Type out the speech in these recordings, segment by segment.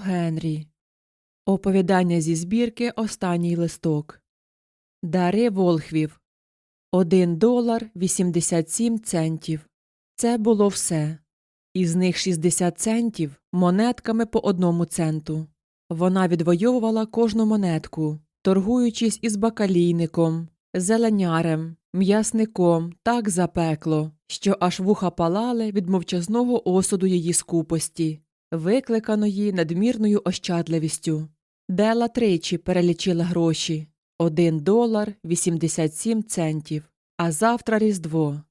Генрі. Оповідання зі збірки Останній листок. Дари Волхвів. 1 долар 87 центів. Це було все. Із них 60 центів монетками по одному центу. Вона відвоювала кожну монетку, торгуючись із бакалійником, зеленярем, м'ясником так запекло, що аж вуха палали від мовчазного осуду її скупості, викликаної надмірною ощадливістю. Дела тричі перелічила гроші 1 долар 87 центів, а завтра Різдво.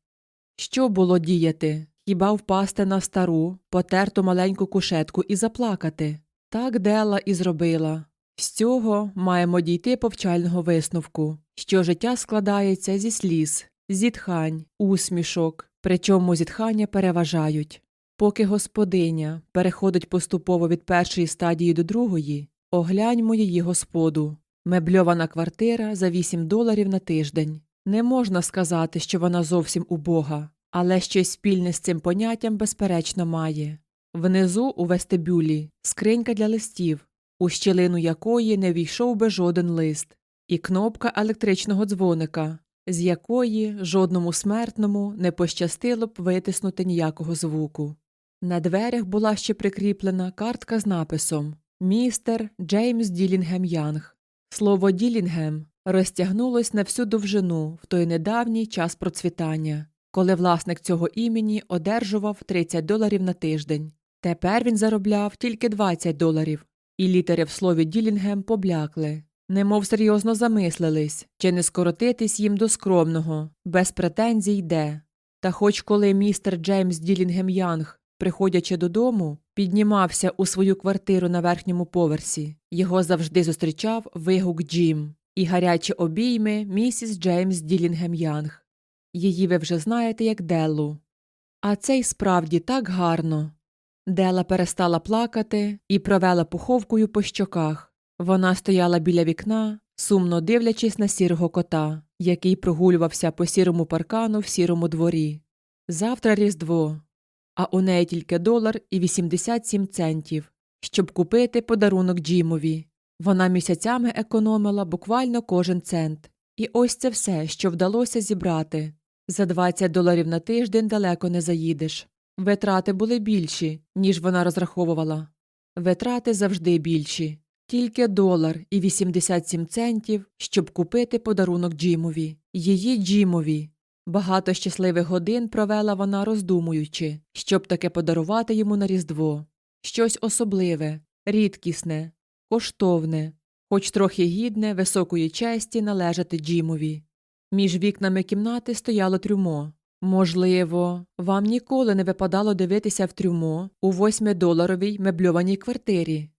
Що було діяти? Хіба впасти на стару, потерту маленьку кушетку і заплакати? Так Дела і зробила. З цього маємо дійти повчального висновку, що життя складається зі сліз, зітхань, усмішок, причому зітхання переважають. Поки господиня переходить поступово від першої стадії до другої, огляньмо її господу. Мебльована квартира за 8 доларів на тиждень. Не можна сказати, що вона зовсім убога, але щось спільне з цим поняттям безперечно має. Внизу у вестибюлі скринька для листів, у щілину якої не війшов би жоден лист, і кнопка електричного дзвоника, з якої жодному смертному не пощастило б витиснути ніякого звуку. На дверях була ще прикріплена картка з написом Містер Джеймс Ділінгем Янг. Слово Ділінгем розтягнулось на всю довжину в той недавній час процвітання, коли власник цього імені одержував 30 доларів на тиждень. Тепер він заробляв тільки 20 доларів, і літери в слові Ділінгем поблякли, немов серйозно замислились, чи не скоротитись їм до скромного, без претензій де. Та хоч коли містер Джеймс Ділінгем Янг, приходячи додому, піднімався у свою квартиру на верхньому поверсі, його завжди зустрічав вигук Джим і гарячі обійми місіс Джеймс Ділінгем Янг. Її ви вже знаєте як Деллу. А це й справді так гарно. Дела перестала плакати і провела пуховкою по щоках. Вона стояла біля вікна, сумно дивлячись на сірого кота, який прогулювався по сірому паркану в сірому дворі. Завтра Різдво, а у неї тільки долар і 87 центів, щоб купити подарунок Джімові. Вона місяцями економила буквально кожен цент. І ось це все, що вдалося зібрати. За 20 доларів на тиждень далеко не заїдеш. Витрати були більші, ніж вона розраховувала. Витрати завжди більші. Тільки долар і 87 центів, щоб купити подарунок Джимові. Її Джимові. Багато щасливих годин провела вона роздумуючи, щоб таке подарувати йому на Різдво. Щось особливе, рідкісне, коштовне, хоч трохи гідне високої честі належати Джимові. Між вікнами кімнати стояло трюмо. Можливо, вам ніколи не випадало дивитися в трюмо у восьмидоларовій мебльованій квартирі.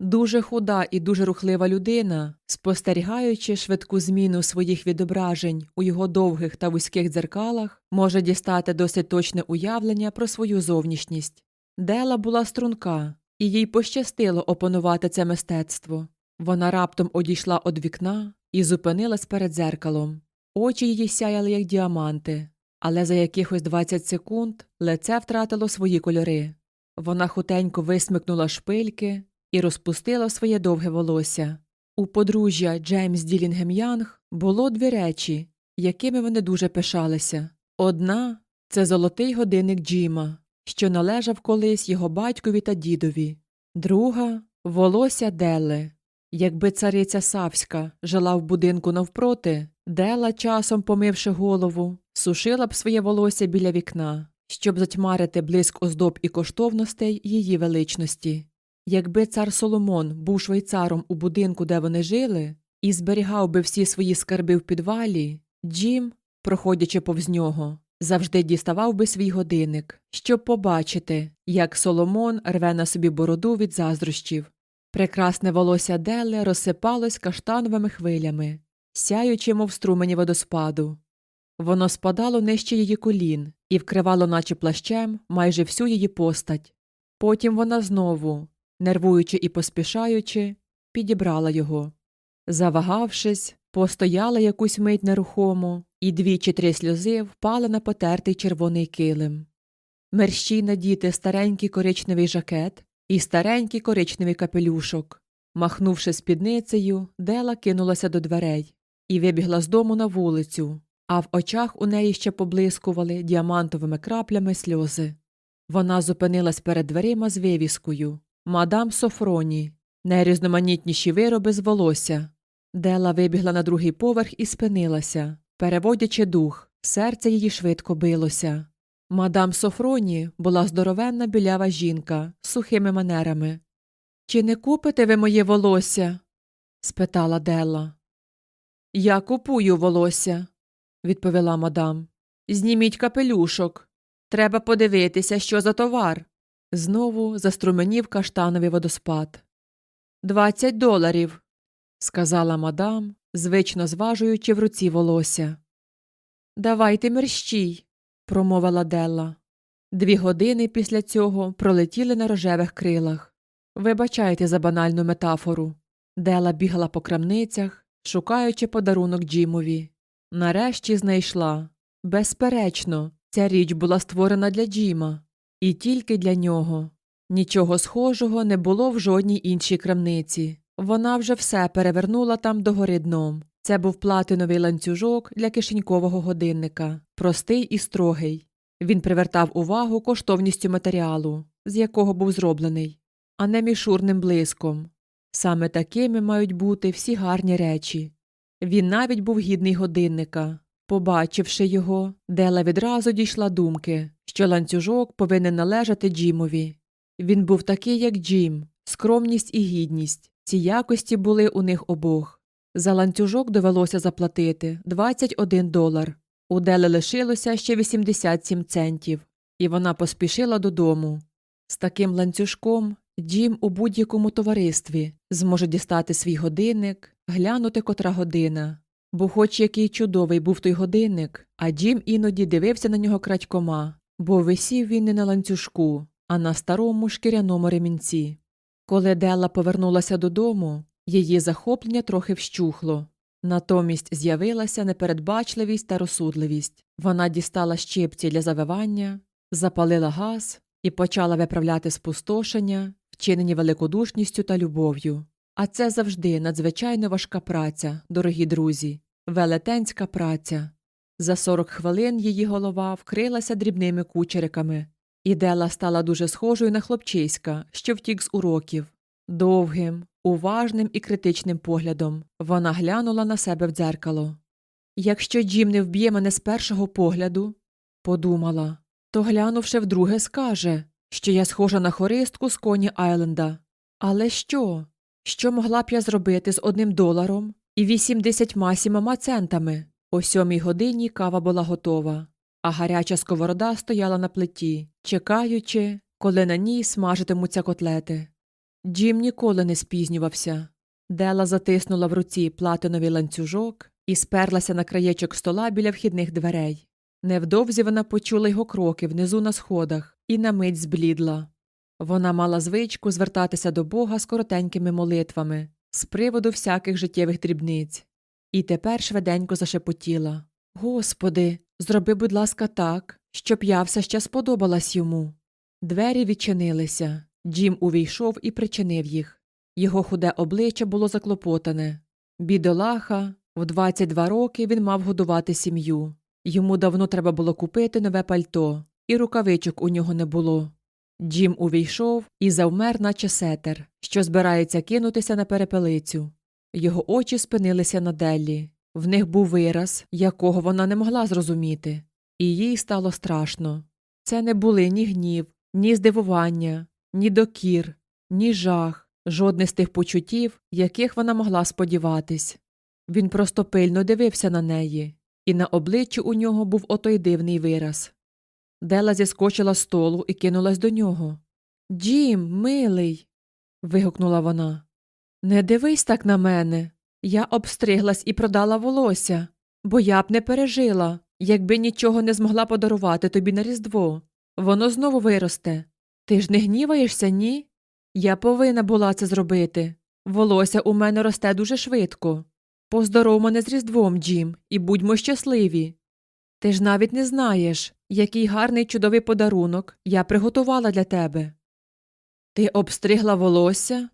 Дуже худа і дуже рухлива людина, спостерігаючи швидку зміну своїх відображень у його довгих та вузьких дзеркалах, може дістати досить точне уявлення про свою зовнішність. Дела була струнка, і їй пощастило опанувати це мистецтво. Вона раптом одійшла від вікна і зупинилась перед дзеркалом. Очі її сяяли, як діаманти, але за якихось 20 секунд лице втратило свої кольори. Вона хутенько висмикнула шпильки і розпустила своє довге волосся. У подружжя Джеймс Ділінгем Янг було дві речі, якими вони дуже пишалися. Одна це золотий годинник Джима, що належав колись його батькові та дідові, друга волосся Делли. Якби цариця Савська жила в будинку навпроти, Дела, часом помивши голову, сушила б своє волосся біля вікна, щоб затьмарити блиск оздоб і коштовностей її величності. Якби цар Соломон був швейцаром у будинку, де вони жили, і зберігав би всі свої скарби в підвалі, Джим, проходячи повз нього, завжди діставав би свій годинник, щоб побачити, як Соломон рве на собі бороду від заздрощів. Прекрасне волосся Делли розсипалось каштановими хвилями, сяючи, мов струмені водоспаду. Воно спадало нижче її колін і вкривало, наче плащем, майже всю її постать. Потім вона знову, нервуючи і поспішаючи, підібрала його. Завагавшись, постояла якусь мить нерухомо, і дві чи три сльози впали на потертий червоний килим. Мерщій надіти старенький коричневий жакет і старенький коричневий капелюшок. Махнувши спідницею, Дела кинулася до дверей і вибігла з дому на вулицю, а в очах у неї ще поблискували діамантовими краплями сльози. Вона зупинилась перед дверима з вивіскою Мадам Софроні, найрізноманітніші вироби з волосся. Дела вибігла на другий поверх і спинилася, переводячи дух, серце її швидко билося. Мадам Софроні була здоровенна білява жінка з сухими манерами. Чи не купите ви моє волосся? спитала Делла. Я купую волосся, відповіла мадам. Зніміть капелюшок. Треба подивитися, що за товар. Знову заструменів каштановий водоспад. Двадцять доларів, сказала мадам, звично зважуючи в руці волосся. Давайте мерщій, промовила Делла. Дві години після цього пролетіли на рожевих крилах. Вибачайте за банальну метафору. Дела бігала по крамницях, шукаючи подарунок Джімові. Нарешті знайшла. Безперечно, ця річ була створена для Джіма. І тільки для нього. Нічого схожого не було в жодній іншій крамниці. Вона вже все перевернула там догори дном. Це був платиновий ланцюжок для кишенькового годинника, простий і строгий. Він привертав увагу коштовністю матеріалу, з якого був зроблений, а не мішурним блиском. Саме такими мають бути всі гарні речі. Він навіть був гідний годинника. Побачивши його, Дела відразу дійшла думки, що ланцюжок повинен належати Джімові. Він був такий, як Джім, скромність і гідність. Ці якості були у них обох. За ланцюжок довелося заплатити 21 долар. У Дели лишилося ще 87 центів, і вона поспішила додому. З таким ланцюжком Джим у будь-якому товаристві зможе дістати свій годинник, глянути котра година. Бо хоч який чудовий був той годинник, а Джим іноді дивився на нього крадькома, бо висів він не на ланцюжку, а на старому шкіряному ремінці. Коли Делла повернулася додому, її захоплення трохи вщухло. Натомість з'явилася непередбачливість та розсудливість. Вона дістала щипці для завивання, запалила газ і почала виправляти спустошення, вчинені великодушністю та любов'ю. А це завжди надзвичайно важка праця, дорогі друзі, велетенська праця. За 40 хвилин її голова вкрилася дрібними кучериками, і Дела стала дуже схожою на хлопчиська, що втік з уроків. Довгим, уважним і критичним поглядом вона глянула на себе в дзеркало. Якщо Джим не вб'є мене з першого погляду, подумала, то глянувши вдруге, скаже, що я схожа на хористку з коні Айленда. Але що? Що могла б я зробити з одним доларом і вісімдесятьма сімома центами? О сьомій годині кава була готова, а гаряча сковорода стояла на плиті, чекаючи, коли на ній смажитимуться котлети. Джим ніколи не спізнювався. Дела затиснула в руці платиновий ланцюжок і сперлася на краєчок стола біля вхідних дверей. Невдовзі вона почула його кроки внизу на сходах і на мить зблідла. Вона мала звичку звертатися до Бога з коротенькими молитвами з приводу всяких життєвих дрібниць. І тепер швиденько зашепотіла Господи, зроби, будь ласка, так, щоб я все ще сподобалась йому. Двері відчинилися. Джим увійшов і причинив їх. Його худе обличчя було заклопотане. Бідолаха, в 22 роки він мав годувати сім'ю. Йому давно треба було купити нове пальто, і рукавичок у нього не було. Джим увійшов і завмер, наче сетер, що збирається кинутися на перепелицю. Його очі спинилися на Деллі. В них був вираз, якого вона не могла зрозуміти, і їй стало страшно. Це не були ні гнів, ні здивування, ні докір, ні жах, жодне з тих почуттів, яких вона могла сподіватись. Він просто пильно дивився на неї, і на обличчі у нього був отой дивний вираз. Дела зіскочила з столу і кинулась до нього. Джим, милий. вигукнула вона. Не дивись так на мене. Я обстриглась і продала волосся, бо я б не пережила, якби нічого не змогла подарувати тобі на Різдво. Воно знову виросте. Ти ж не гніваєшся, ні? Я повинна була це зробити. Волосся у мене росте дуже швидко. Поздоров мене з Різдвом, Джим, і будьмо щасливі. Ти ж навіть не знаєш, який гарний чудовий подарунок я приготувала для тебе. Ти обстригла волосся?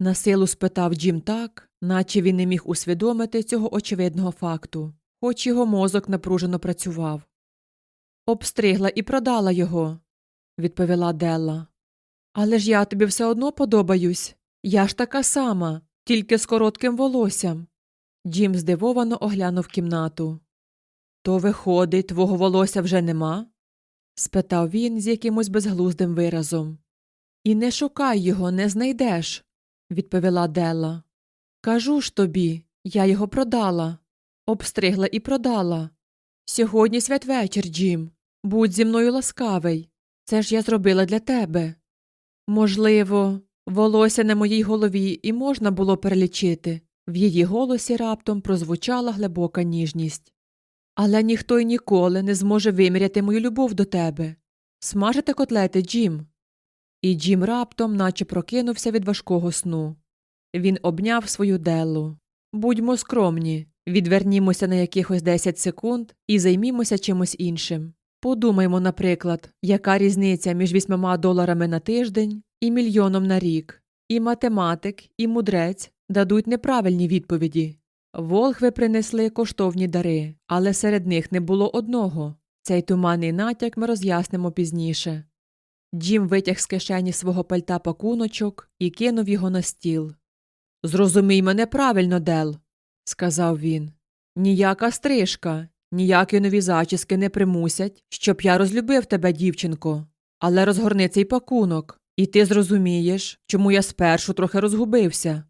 насилу спитав Джим так, наче він не міг усвідомити цього очевидного факту, хоч його мозок напружено працював. Обстригла і продала його, відповіла Делла. Але ж я тобі все одно подобаюсь. Я ж така сама, тільки з коротким волоссям. Джим здивовано оглянув кімнату. То, виходить, твого волосся вже нема? спитав він з якимось безглуздим виразом. І не шукай його, не знайдеш, відповіла Делла. Кажу ж тобі, я його продала, обстригла і продала. Сьогодні святвечір, Джим. Будь зі мною ласкавий. Це ж я зробила для тебе. Можливо, волосся на моїй голові і можна було перелічити. В її голосі раптом прозвучала глибока ніжність. Але ніхто й ніколи не зможе виміряти мою любов до тебе. Смажете котлети, Джим. І Джим раптом, наче прокинувся від важкого сну. Він обняв свою Деллу. Будьмо скромні, відвернімося на якихось 10 секунд і займімося чимось іншим. Подумаймо, наприклад, яка різниця між вісьмома доларами на тиждень і мільйоном на рік. І математик, і мудрець дадуть неправильні відповіді. Волхви принесли коштовні дари, але серед них не було одного. Цей туманний натяк ми роз'яснимо пізніше. Джим витяг з кишені свого пальта пакуночок і кинув його на стіл. Зрозумій мене правильно, Дел, сказав він. Ніяка стрижка, ніякі нові зачіски не примусять, щоб я розлюбив тебе, дівчинко. Але розгорни цей пакунок, і ти зрозумієш, чому я спершу трохи розгубився.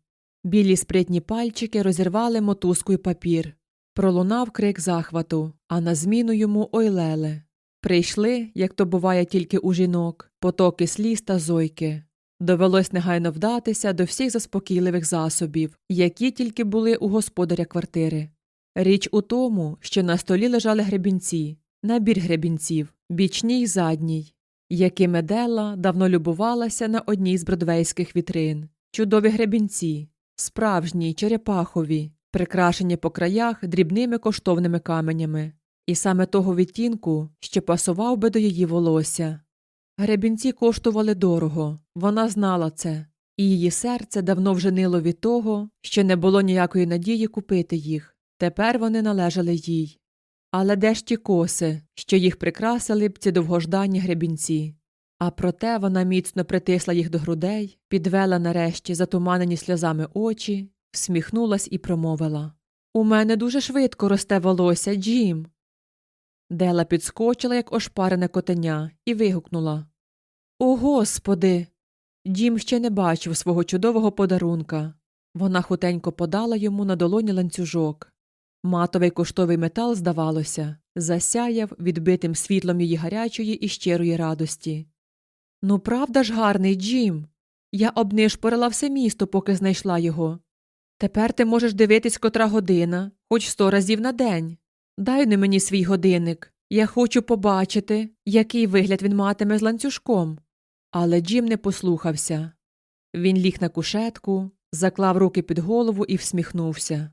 Білі спритні пальчики розірвали мотузкою папір. Пролунав крик захвату, а на зміну йому ойлели. Прийшли, як то буває тільки у жінок, потоки сліз та зойки. Довелось негайно вдатися до всіх заспокійливих засобів, які тільки були у господаря квартири. Річ у тому, що на столі лежали гребінці, набір гребінців, бічній й задній, якими Делла давно любувалася на одній з бродвейських вітрин. Чудові гребінці, справжні, черепахові, прикрашені по краях дрібними коштовними каменями, і саме того відтінку, що пасував би до її волосся. Гребінці коштували дорого, вона знала це, і її серце давно вже нило від того, що не було ніякої надії купити їх. Тепер вони належали їй. Але де ж ті коси, що їх прикрасили б ці довгожданні гребінці? А проте вона міцно притисла їх до грудей, підвела нарешті затуманені сльозами очі, всміхнулась і промовила У мене дуже швидко росте волосся, Джим. Дела підскочила, як ошпарене котеня, і вигукнула О, господи. Джим ще не бачив свого чудового подарунка. Вона хутенько подала йому на долоні ланцюжок. Матовий коштовий метал, здавалося, засяяв відбитим світлом її гарячої і щирої радості. Ну, правда ж гарний, Джим. Я обнишпорила все місто, поки знайшла його. Тепер ти можеш дивитись котра година, хоч сто разів на день. Дай не мені свій годинник. Я хочу побачити, який вигляд він матиме з ланцюжком. Але Джим не послухався. Він ліг на кушетку, заклав руки під голову і всміхнувся.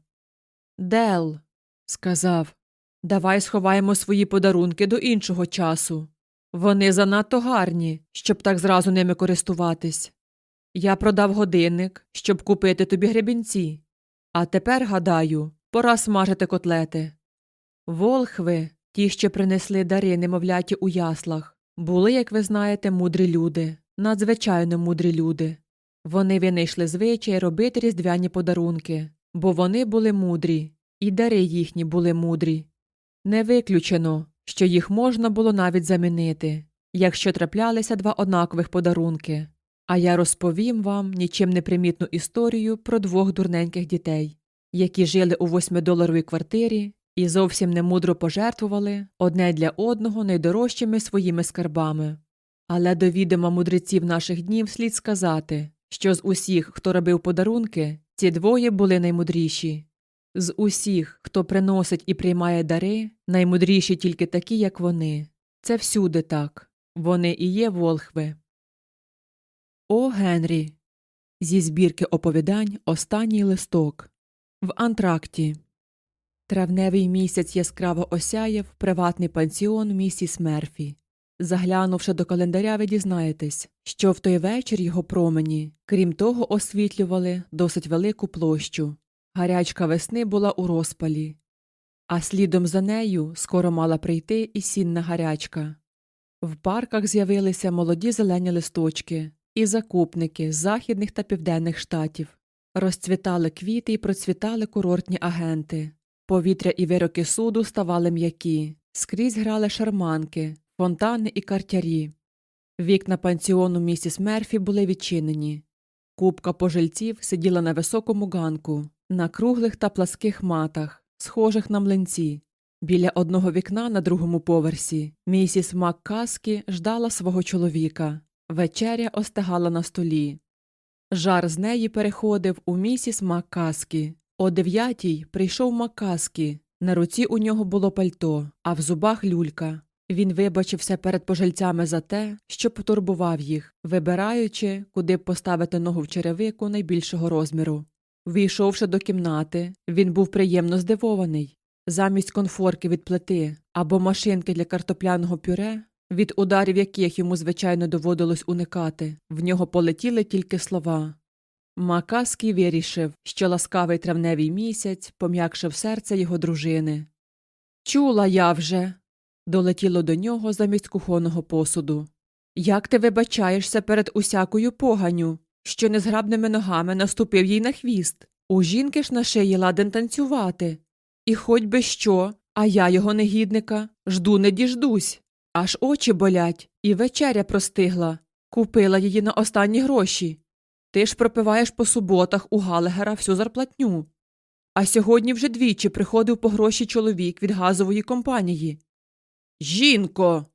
Дел, сказав, давай сховаємо свої подарунки до іншого часу. Вони занадто гарні, щоб так зразу ними користуватись. Я продав годинник, щоб купити тобі гребінці. А тепер, гадаю, пора смажити котлети. Волхви, ті, що принесли дари немовляті у яслах, були, як ви знаєте, мудрі люди, надзвичайно мудрі люди. Вони винайшли звичай робити різдвяні подарунки, бо вони були мудрі, і дари їхні були мудрі. Не виключено, що їх можна було навіть замінити, якщо траплялися два однакових подарунки. А я розповім вам нічим не примітну історію про двох дурненьких дітей, які жили у восьмидоларовій квартирі і зовсім немудро пожертвували одне для одного найдорожчими своїми скарбами. Але до відома мудреців наших днів слід сказати, що з усіх, хто робив подарунки, ці двоє були наймудріші. З усіх, хто приносить і приймає дари, наймудріші тільки такі, як вони. Це всюди так. Вони і є волхви. О Генрі. Зі збірки оповідань Останній листок. В антракті. Травневий місяць яскраво осяяв приватний пансіон місіс Мерфі. Заглянувши до календаря, ви дізнаєтесь, що в той вечір його промені, крім того, освітлювали досить велику площу. Гарячка весни була у розпалі, а слідом за нею скоро мала прийти і сінна гарячка. В парках з'явилися молоді зелені листочки і закупники з західних та південних штатів. Розцвітали квіти і процвітали курортні агенти. Повітря і вироки суду ставали м'які, скрізь грали шарманки, фонтани і картярі. Вікна пансіону місіс Мерфі були відчинені. Купка пожильців сиділа на високому ганку, на круглих та пласких матах, схожих на млинці. Біля одного вікна на другому поверсі місіс Маккаскі ждала свого чоловіка. Вечеря остигала на столі. Жар з неї переходив у місіс Маккаскі. О дев'ятій прийшов Маккаскі. На руці у нього було пальто, а в зубах люлька. Він вибачився перед пожильцями за те, що потурбував їх, вибираючи, куди б поставити ногу в черевику найбільшого розміру. Війшовши до кімнати, він був приємно здивований. Замість конфорки від плити або машинки для картопляного пюре, від ударів яких йому звичайно доводилось уникати, в нього полетіли тільки слова. Макаський вирішив, що ласкавий травневий місяць пом'якшив серце його дружини. Чула я вже. долетіло до нього замість кухонного посуду. Як ти вибачаєшся перед усякою поганю, що незграбними ногами наступив їй на хвіст? У жінки ж на шиї ладен танцювати. І хоч би що, а я його негідника, жду не діждусь. Аж очі болять, і вечеря простигла. Купила її на останні гроші. Ти ж пропиваєш по суботах у Галегера всю зарплатню. А сьогодні вже двічі приходив по гроші чоловік від газової компанії. Жінко.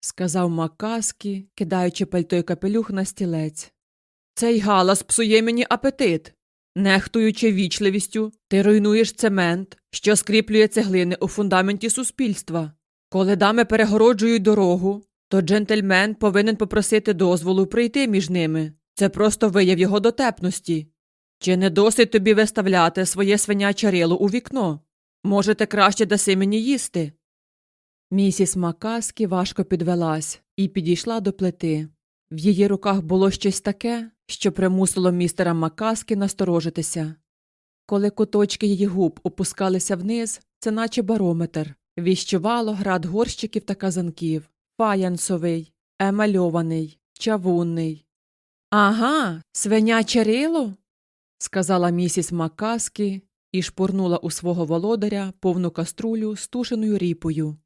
сказав Маккаскі, кидаючи пальто й капелюх на стілець. Цей галас псує мені апетит. Нехтуючи вічливістю, ти руйнуєш цемент, що скріплює цеглини у фундаменті суспільства. Коли дами перегороджують дорогу, то джентльмен повинен попросити дозволу прийти між ними. Це просто вияв його дотепності. Чи не досить тобі виставляти своє свиняче рило у вікно? Може, ти краще даси мені їсти? Місіс Макаскі важко підвелась і підійшла до плити. В її руках було щось таке, що примусило містера Макаскі насторожитися. Коли куточки її губ опускалися вниз, це наче барометр. Віщувало град горщиків та казанків, фаянсовий, емальований, чавунний. Ага, свиняче рило, сказала місіс Макаскі і шпурнула у свого володаря повну каструлю з тушеною ріпою.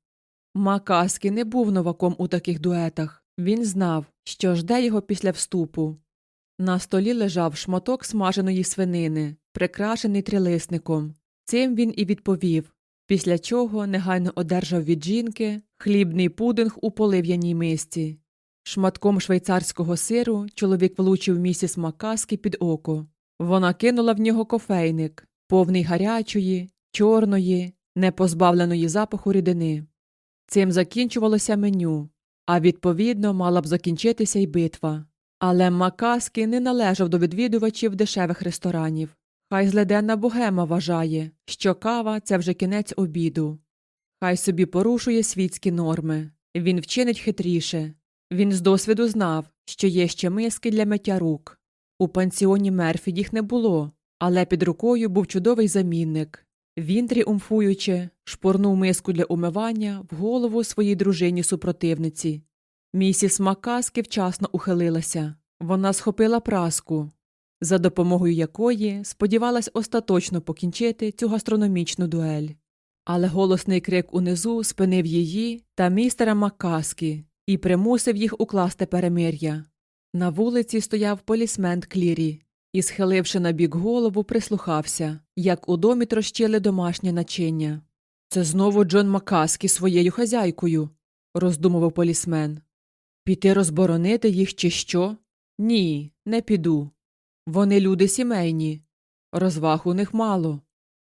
Макаскі не був новаком у таких дуетах. Він знав, що жде його після вступу. На столі лежав шматок смаженої свинини, прикрашений трилисником. Цим він і відповів, після чого негайно одержав від жінки хлібний пудинг у полив'яній мисці. Шматком швейцарського сиру чоловік влучив місіс Макаски під око. Вона кинула в нього кофейник, повний гарячої, чорної, непозбавленої запаху рідини. Цим закінчувалося меню, а відповідно мала б закінчитися й битва. Але Макаски не належав до відвідувачів дешевих ресторанів. Хай зледенна богема вважає, що кава це вже кінець обіду. Хай собі порушує світські норми. Він вчинить хитріше. Він з досвіду знав, що є ще миски для миття рук. У пансіоні Мерфі їх не було, але під рукою був чудовий замінник. Він, тріумфуючи, шпорнув миску для умивання в голову своїй дружині супротивниці. Місіс Макаски вчасно ухилилася. Вона схопила праску, за допомогою якої сподівалась остаточно покінчити цю гастрономічну дуель. Але голосний крик унизу спинив її та містера Маккаскі і примусив їх укласти перемир'я. На вулиці стояв полісмен Клірі і, схиливши на бік голову, прислухався, як у домі трощили домашнє начиння. Це знову Джон Маккаскі своєю хазяйкою, роздумував полісмен. Піти розборонити їх чи що? Ні, не піду. Вони люди сімейні. Розваг у них мало.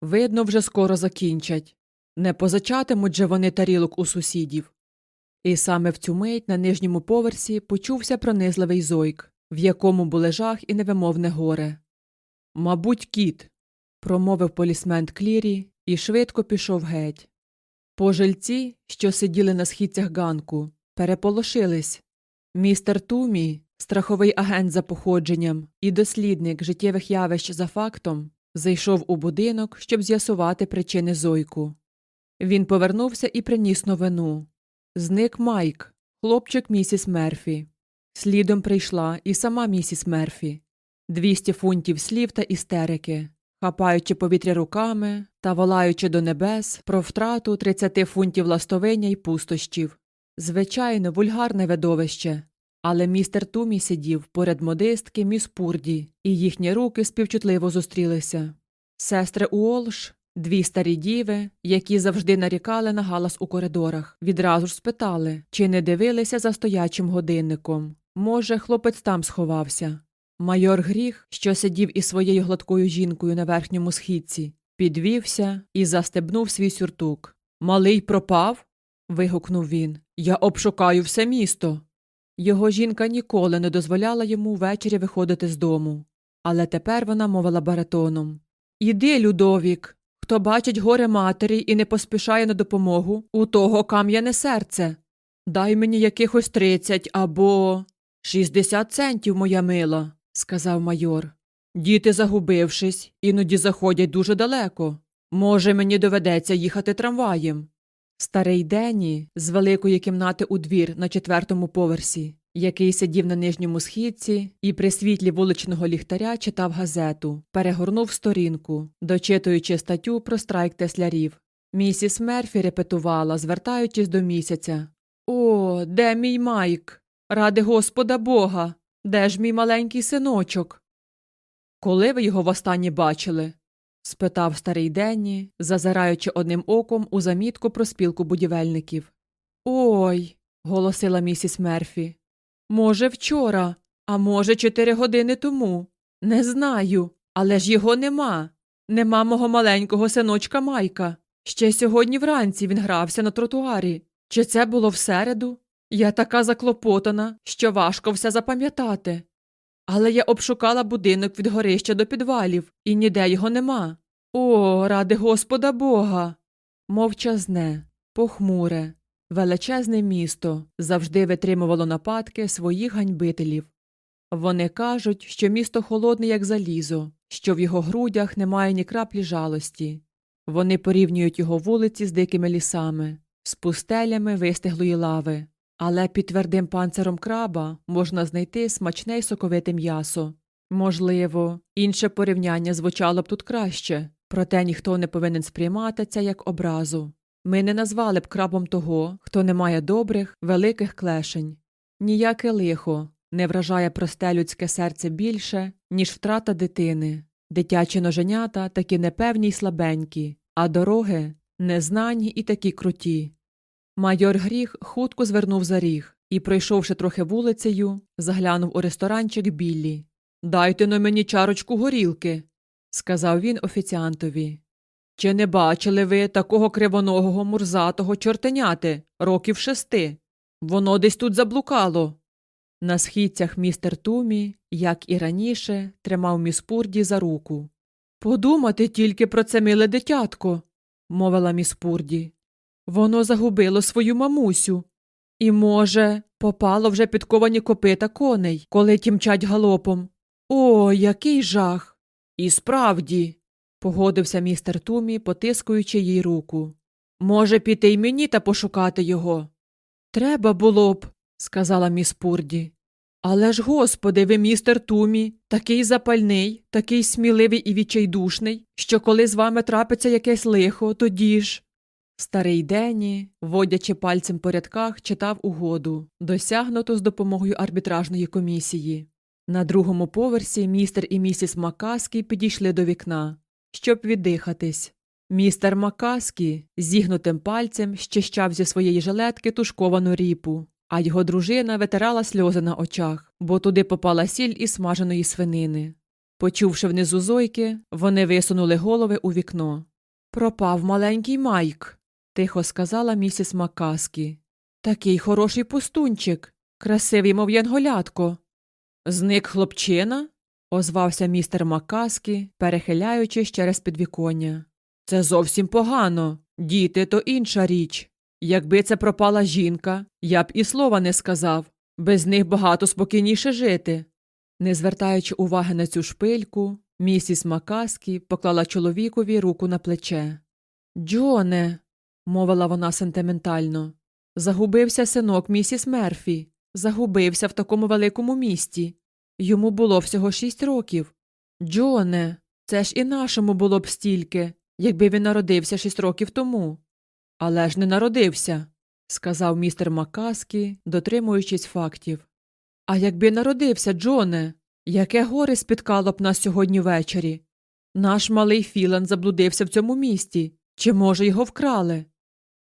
Видно, вже скоро закінчать. Не позачатимуть же вони тарілок у сусідів. І саме в цю мить на нижньому поверсі почувся пронизливий зойк, в якому були жах і невимовне горе. Мабуть, кіт, промовив полісмен Клірі і швидко пішов геть. Пожильці, що сиділи на східцях ганку, переполошились. Містер Тумі, страховий агент за походженням і дослідник життєвих явищ за фактом, зайшов у будинок, щоб з'ясувати причини зойку. Він повернувся і приніс новину. Зник Майк, хлопчик місіс Мерфі. Слідом прийшла і сама місіс Мерфі. 200 фунтів слів та істерики, хапаючи повітря руками та волаючи до небес про втрату 30 фунтів ластовиння й пустощів. Звичайно, вульгарне видовище. Але містер Тумі сидів поряд модистки міс Пурді, і їхні руки співчутливо зустрілися. Сестри Уолш, дві старі діви, які завжди нарікали на галас у коридорах, відразу ж спитали, чи не дивилися за стоячим годинником. Може, хлопець там сховався. Майор Гріх, що сидів із своєю гладкою жінкою на верхньому східці, підвівся і застебнув свій сюртук. Малий пропав? Вигукнув він. Я обшукаю все місто. Його жінка ніколи не дозволяла йому ввечері виходити з дому. Але тепер вона мовила баритоном. Іди, Людовік. Хто бачить горе матері і не поспішає на допомогу, у того кам'яне серце. Дай мені якихось тридцять або. Шістдесят центів, моя мила, сказав майор. Діти, загубившись, іноді заходять дуже далеко. Може, мені доведеться їхати трамваєм. Старий Денні з великої кімнати у двір на четвертому поверсі, який сидів на нижньому східці і при світлі вуличного ліхтаря читав газету, перегорнув сторінку, дочитуючи статтю про страйк теслярів. Місіс Мерфі репетувала, звертаючись до місяця. О, де мій Майк? Ради Господа Бога. Де ж мій маленький синочок? Коли ви його востаннє бачили? Спитав старий Денні, зазираючи одним оком у замітку про спілку будівельників. Ой. голосила місіс Мерфі. Може, вчора, а може, чотири години тому. Не знаю, але ж його нема. Нема мого маленького синочка Майка. Ще сьогодні вранці він грався на тротуарі. Чи це було всереду? Я така заклопотана, що важко все запам'ятати. Але я обшукала будинок від горища до підвалів, і ніде його нема. О, ради Господа Бога. Мовчазне, похмуре, величезне місто завжди витримувало нападки своїх ганьбителів. Вони кажуть, що місто холодне, як залізо, що в його грудях немає ні краплі жалості. Вони порівнюють його вулиці з дикими лісами, з пустелями вистиглої лави. Але під твердим панциром краба можна знайти смачне й соковите м'ясо. Можливо, інше порівняння звучало б тут краще, проте ніхто не повинен сприймати це як образу. Ми не назвали б крабом того, хто не має добрих, великих клешень. Ніяке лихо не вражає просте людське серце більше, ніж втрата дитини. Дитячі ноженята такі непевні й слабенькі, а дороги незнані і такі круті. Майор Гріх хутко звернув за ріг і, пройшовши трохи вулицею, заглянув у ресторанчик Біллі. Дайте на мені чарочку горілки, сказав він офіціантові. Чи не бачили ви такого кривоногого мурзатого чортеняти років шести? Воно десь тут заблукало. На східцях містер Тумі, як і раніше, тримав міс Пурді за руку. Подумати тільки про це миле дитятко, мовила міс Пурді. Воно загубило свою мамусю. І, може, попало вже підковані копита коней, коли ті мчать галопом. О, який жах. І справді, погодився містер Тумі, потискуючи їй руку. Може, піти й мені та пошукати його? Треба було б, сказала міс Пурді. Але ж, господи, ви, містер Тумі, такий запальний, такий сміливий і відчайдушний, що коли з вами трапиться якесь лихо, тоді ж. Старий Денні, водячи пальцем по рядках, читав угоду, досягнуту з допомогою арбітражної комісії. На другому поверсі містер і місіс Макаскі підійшли до вікна, щоб віддихатись. Містер Макаскі зігнутим пальцем щищав зі своєї жилетки тушковану ріпу, а його дружина витирала сльози на очах, бо туди попала сіль із смаженої свинини. Почувши внизу зойки, вони висунули голови у вікно. Пропав маленький Майк, тихо сказала місіс Макаскі. Такий хороший пустунчик, красивий, мов янголятко. Зник хлопчина? озвався містер Макаскі, перехиляючись через підвіконня. Це зовсім погано. Діти то інша річ. Якби це пропала жінка, я б і слова не сказав. Без них багато спокійніше жити. Не звертаючи уваги на цю шпильку, місіс Макаскі поклала чоловікові руку на плече. Джоне, мовила вона сентиментально, загубився синок місіс Мерфі, загубився в такому великому місті. Йому було всього шість років. Джоне, це ж і нашому було б стільки, якби він народився шість років тому. Але ж не народився, сказав містер Макаскі, дотримуючись фактів. А якби народився, Джоне, яке горе спіткало б нас сьогодні ввечері? Наш малий Філан заблудився в цьому місті. Чи, може, його вкрали?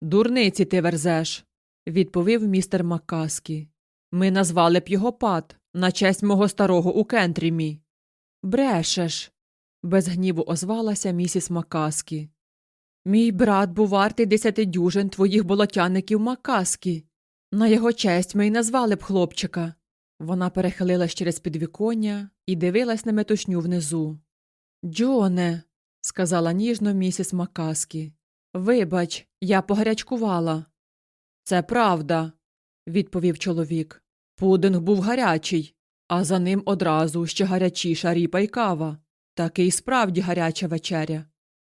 Дурниці ти верзеш, відповів містер Маккаскі. Ми назвали б його пат на честь мого старого у Кентрімі. Брешеш, без гніву озвалася місіс Макаскі. Мій брат був вартий десяти дюжин твоїх болотяників Макаскі. На його честь ми й назвали б хлопчика. Вона перехилилась через підвіконня і дивилась на метушню внизу. Джоне, сказала ніжно місіс Макаскі. Вибач, я погарячкувала. Це правда, відповів чоловік. Пудинг був гарячий, а за ним одразу ще гарячіша ріпа й кава. Такий справді гаряча вечеря.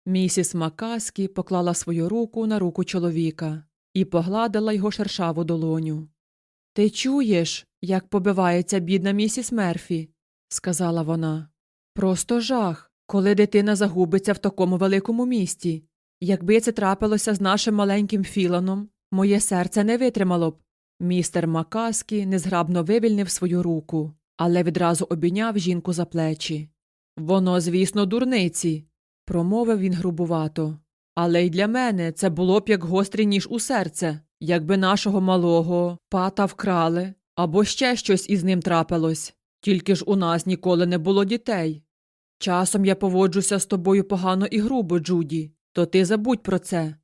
Місіс Макаскі поклала свою руку на руку чоловіка і погладила його шершаву долоню. Ти чуєш, як побивається бідна місіс Мерфі, сказала вона. Просто жах, коли дитина загубиться в такому великому місті. Якби це трапилося з нашим маленьким Філаном, моє серце не витримало б. Містер Макаскі незграбно вивільнив свою руку, але відразу обійняв жінку за плечі. Воно, звісно, дурниці, промовив він грубувато. Але й для мене це було б як гострий ніж у серце, якби нашого малого пата вкрали або ще щось із ним трапилось. Тільки ж у нас ніколи не було дітей. Часом я поводжуся з тобою погано і грубо, Джуді, то ти забудь про це.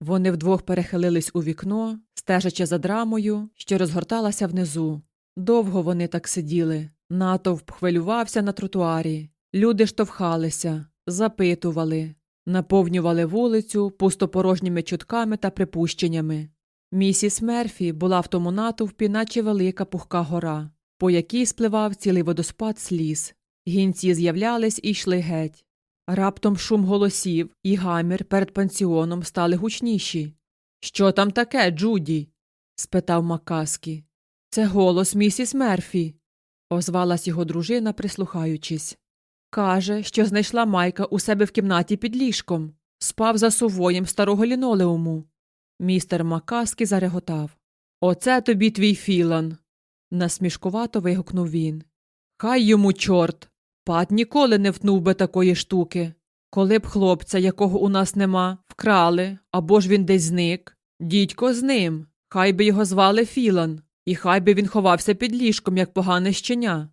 Вони вдвох перехилились у вікно, стежачи за драмою, що розгорталася внизу. Довго вони так сиділи. Натовп хвилювався на тротуарі. Люди штовхалися, запитували, наповнювали вулицю пустопорожніми чутками та припущеннями. Місіс Мерфі була в тому натовпі, наче велика пухка гора, по якій спливав цілий водоспад сліз. Гінці з'являлись і йшли геть. Раптом шум голосів і гамір перед пансіоном стали гучніші. Що там таке, Джуді? спитав Маккаскі. Це голос місіс Мерфі, озвалась його дружина, прислухаючись. Каже, що знайшла майка у себе в кімнаті під ліжком, спав за сувоєм старого лінолеуму. Містер Маккаскі зареготав. Оце тобі твій філан. насмішкувато вигукнув він. Хай йому чорт. Пат ніколи не втнув би такої штуки. Коли б хлопця, якого у нас нема, вкрали, або ж він десь зник, дідько з ним. Хай би його звали Філан, і хай би він ховався під ліжком, як погане щеня.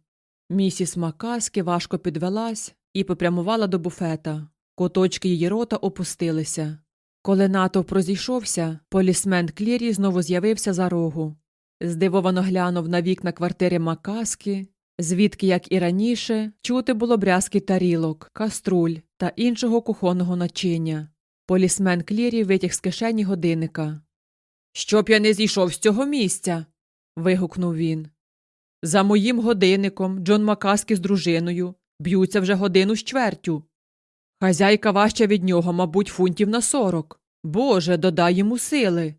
Місіс Макаски важко підвелась і попрямувала до буфета. Куточки її рота опустилися. Коли натовп розійшовся, полісмен Клірі знову з'явився за рогу. Здивовано глянув на вікна квартири Макаски, звідки, як і раніше, чути було брязки тарілок, каструль та іншого кухонного начиння. Полісмен Клірі витяг з кишені годинника. Щоб я не зійшов з цього місця. вигукнув він. За моїм годинником Джон Макаски з дружиною б'ються вже годину з чвертю. Хазяйка важча від нього, мабуть, фунтів на сорок. Боже, додай йому сили.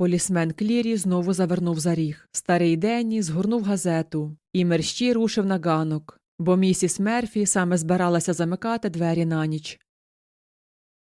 Полісмен Клірі знову завернув за ріг. Старий Денні згорнув газету і мерщій рушив на ганок, бо місіс Мерфі саме збиралася замикати двері на ніч.